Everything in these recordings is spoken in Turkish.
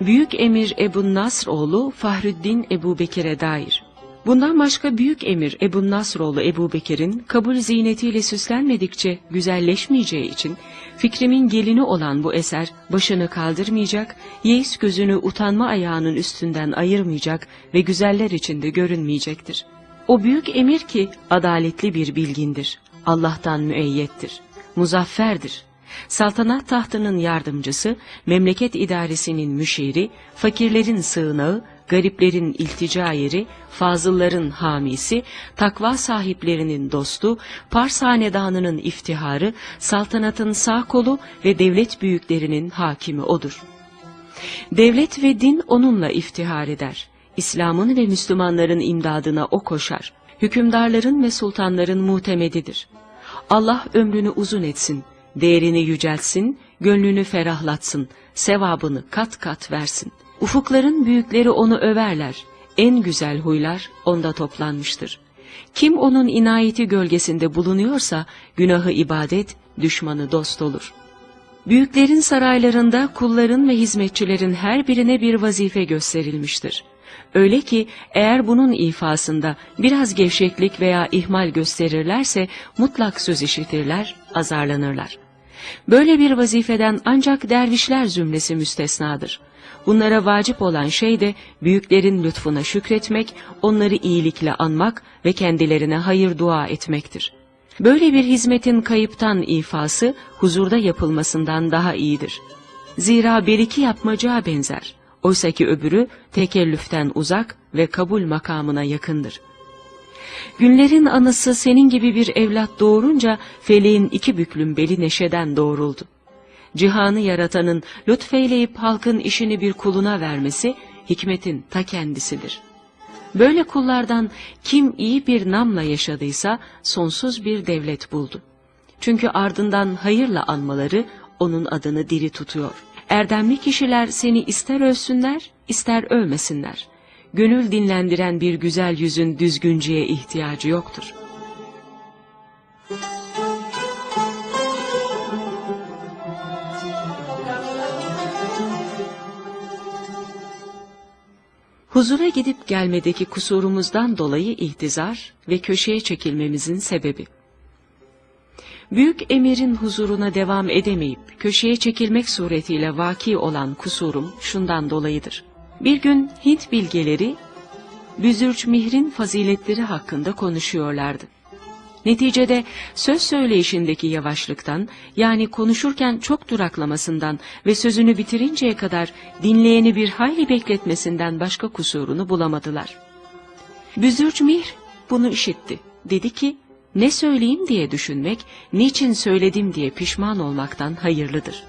Büyük Emir Ebu Nasr oğlu Fahrüddin Ebu Bekir'e dair. Bundan başka Büyük Emir Ebu Nasr oğlu Ebu Bekir'in kabul ziynetiyle süslenmedikçe güzelleşmeyeceği için fikrimin gelini olan bu eser başını kaldırmayacak, yeis gözünü utanma ayağının üstünden ayırmayacak ve güzeller içinde görünmeyecektir. O büyük emir ki adaletli bir bilgindir, Allah'tan müeyyettir, muzafferdir, saltanat tahtının yardımcısı, memleket idaresinin müşiri, fakirlerin sığınağı, gariplerin iltica yeri, fazılların hamisi, takva sahiplerinin dostu, Pars hanedanının iftiharı, saltanatın sağ kolu ve devlet büyüklerinin hakimi odur. Devlet ve din onunla iftihar eder. İslam'ın ve Müslümanların imdadına o koşar. Hükümdarların ve sultanların muhtemedidir. Allah ömrünü uzun etsin, değerini yüceltsin, gönlünü ferahlatsın, sevabını kat kat versin. Ufukların büyükleri onu överler, en güzel huylar onda toplanmıştır. Kim onun inayeti gölgesinde bulunuyorsa, günahı ibadet, düşmanı dost olur. Büyüklerin saraylarında kulların ve hizmetçilerin her birine bir vazife gösterilmiştir. Öyle ki eğer bunun ifasında biraz gevşeklik veya ihmal gösterirlerse mutlak söz işitirler, azarlanırlar. Böyle bir vazifeden ancak dervişler zümresi müstesnadır. Bunlara vacip olan şey de büyüklerin lütfuna şükretmek, onları iyilikle anmak ve kendilerine hayır dua etmektir. Böyle bir hizmetin kayıptan ifası huzurda yapılmasından daha iyidir. Zira beriki yapmacağa benzer. Oysa ki öbürü tekellüften uzak ve kabul makamına yakındır. Günlerin anısı senin gibi bir evlat doğurunca feleğin iki büklüm beli neşeden doğruldu. Cihanı yaratanın lütfeyleyip halkın işini bir kuluna vermesi hikmetin ta kendisidir. Böyle kullardan kim iyi bir namla yaşadıysa sonsuz bir devlet buldu. Çünkü ardından hayırla anmaları onun adını diri tutuyor. Erdemli kişiler seni ister övsünler, ister övmesinler. Gönül dinlendiren bir güzel yüzün düzgüncüye ihtiyacı yoktur. Huzura gidip gelmedeki kusurumuzdan dolayı ihtizar ve köşeye çekilmemizin sebebi. Büyük emirin huzuruna devam edemeyip köşeye çekilmek suretiyle vaki olan kusurum şundan dolayıdır. Bir gün Hint bilgeleri Büzürç Mihrin faziletleri hakkında konuşuyorlardı. Neticede söz söyleyişindeki yavaşlıktan yani konuşurken çok duraklamasından ve sözünü bitirinceye kadar dinleyeni bir hayli bekletmesinden başka kusurunu bulamadılar. Büzürç Mihr bunu işitti. Dedi ki ne söyleyeyim diye düşünmek, niçin söyledim diye pişman olmaktan hayırlıdır.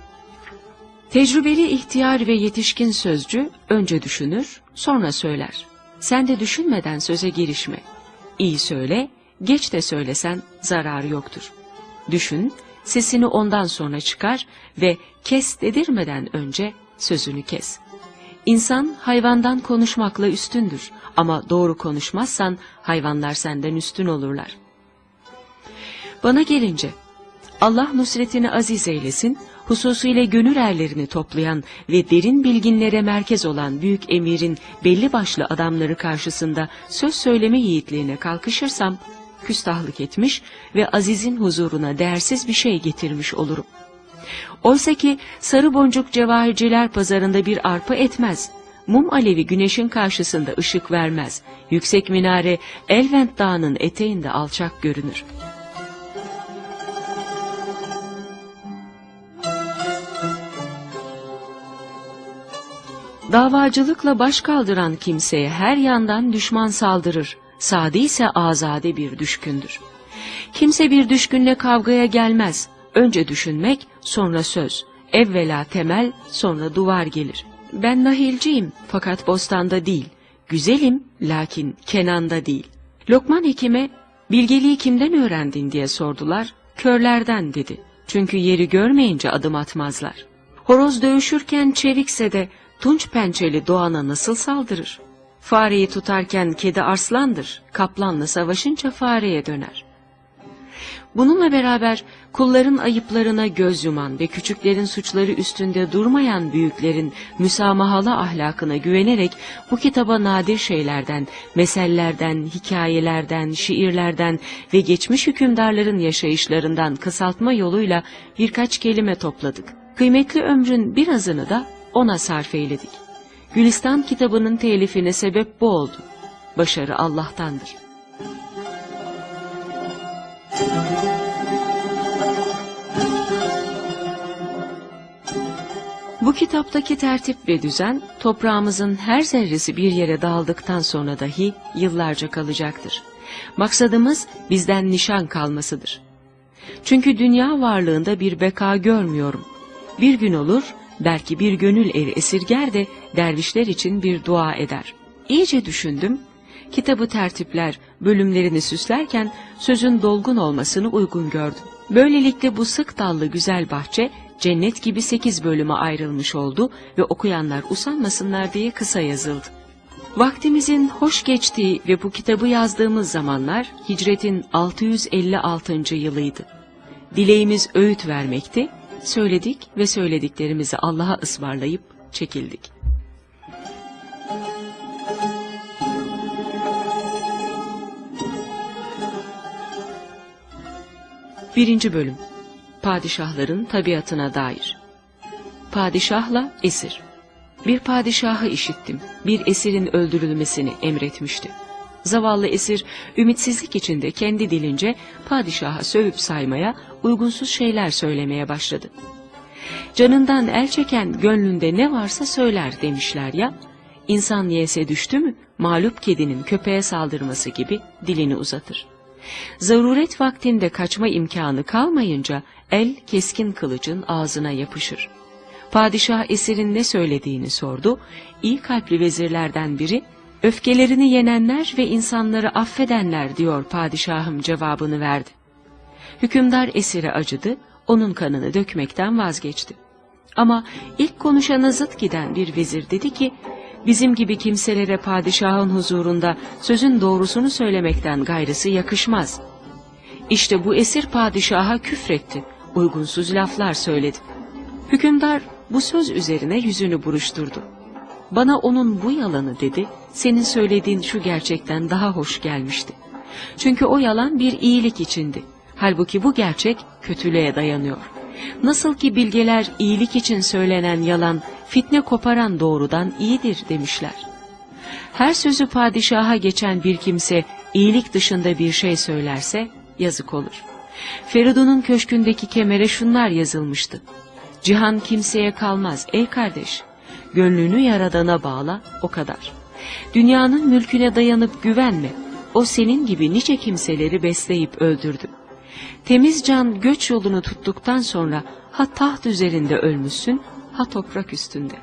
Tecrübeli ihtiyar ve yetişkin sözcü önce düşünür, sonra söyler. Sen de düşünmeden söze girişme. İyi söyle, geç de söylesen zararı yoktur. Düşün, sesini ondan sonra çıkar ve kes dedirmeden önce sözünü kes. İnsan hayvandan konuşmakla üstündür ama doğru konuşmazsan hayvanlar senden üstün olurlar. Bana gelince Allah nusretini aziz eylesin, hususuyla gönül erlerini toplayan ve derin bilginlere merkez olan büyük emirin belli başlı adamları karşısında söz söyleme yiğitliğine kalkışırsam, küstahlık etmiş ve azizin huzuruna değersiz bir şey getirmiş olurum. Oysa ki sarı boncuk cevahirciler pazarında bir arpa etmez, mum alevi güneşin karşısında ışık vermez, yüksek minare Elvent Dağı'nın eteğinde alçak görünür.'' Davacılıkla baş kaldıran kimseye her yandan düşman saldırır. Sadi ise azade bir düşkündür. Kimse bir düşkünle kavgaya gelmez. Önce düşünmek, sonra söz. Evvela temel, sonra duvar gelir. Ben nahilciyim fakat bostanda değil. Güzelim lakin Kenan'da değil. Lokman Hekim'e bilgeliği kimden öğrendin diye sordular. Körlerden dedi. Çünkü yeri görmeyince adım atmazlar. Horoz dövüşürken çevikse de tunç pençeli doğana nasıl saldırır? Fareyi tutarken kedi arslandır, kaplanla savaşınca fareye döner. Bununla beraber kulların ayıplarına göz yuman ve küçüklerin suçları üstünde durmayan büyüklerin müsamahalı ahlakına güvenerek bu kitaba nadir şeylerden, mesellerden, hikayelerden, şiirlerden ve geçmiş hükümdarların yaşayışlarından kısaltma yoluyla birkaç kelime topladık. Kıymetli ömrün birazını da ona sarf eyledik. Gülistan kitabının telifine sebep bu oldu. Başarı Allah'tandır. Bu kitaptaki tertip ve düzen toprağımızın her zerresi bir yere dağıldıktan sonra dahi yıllarca kalacaktır. Maksadımız bizden nişan kalmasıdır. Çünkü dünya varlığında bir beka görmüyorum. Bir gün olur, belki bir gönül eri esirger de dervişler için bir dua eder. İyice düşündüm, kitabı tertipler, bölümlerini süslerken sözün dolgun olmasını uygun gördüm. Böylelikle bu sık dallı güzel bahçe cennet gibi sekiz bölüme ayrılmış oldu ve okuyanlar usanmasınlar diye kısa yazıldı. Vaktimizin hoş geçtiği ve bu kitabı yazdığımız zamanlar hicretin 656. yılıydı. Dileğimiz öğüt vermekti, söyledik ve söylediklerimizi Allah'a ısmarlayıp çekildik. Birinci bölüm Padişahların tabiatına dair Padişahla esir Bir padişahı işittim. Bir esirin öldürülmesini emretmişti. Zavallı esir ümitsizlik içinde kendi dilince padişaha sövüp saymaya, uygunsuz şeyler söylemeye başladı. Canından el çeken gönlünde ne varsa söyler demişler ya, İnsan yese düştü mü mağlup kedinin köpeğe saldırması gibi dilini uzatır. Zaruret vaktinde kaçma imkanı kalmayınca el keskin kılıcın ağzına yapışır. Padişah esirin ne söylediğini sordu. İyi kalpli vezirlerden biri, öfkelerini yenenler ve insanları affedenler diyor padişahım cevabını verdi. Hükümdar esire acıdı, onun kanını dökmekten vazgeçti. Ama ilk konuşana zıt giden bir vezir dedi ki, bizim gibi kimselere padişahın huzurunda sözün doğrusunu söylemekten gayrısı yakışmaz. İşte bu esir padişaha küfretti, uygunsuz laflar söyledi. Hükümdar bu söz üzerine yüzünü buruşturdu. Bana onun bu yalanı dedi, senin söylediğin şu gerçekten daha hoş gelmişti. Çünkü o yalan bir iyilik içindi. Halbuki bu gerçek kötülüğe dayanıyor. Nasıl ki bilgeler iyilik için söylenen yalan, fitne koparan doğrudan iyidir demişler. Her sözü padişaha geçen bir kimse iyilik dışında bir şey söylerse yazık olur. Feridun'un köşkündeki kemere şunlar yazılmıştı. Cihan kimseye kalmaz ey kardeş. Gönlünü yaradana bağla o kadar. Dünyanın mülküne dayanıp güvenme. O senin gibi nice kimseleri besleyip öldürdü. Temiz can göç yolunu tuttuktan sonra ha taht üzerinde ölmüşsün ha toprak üstünde.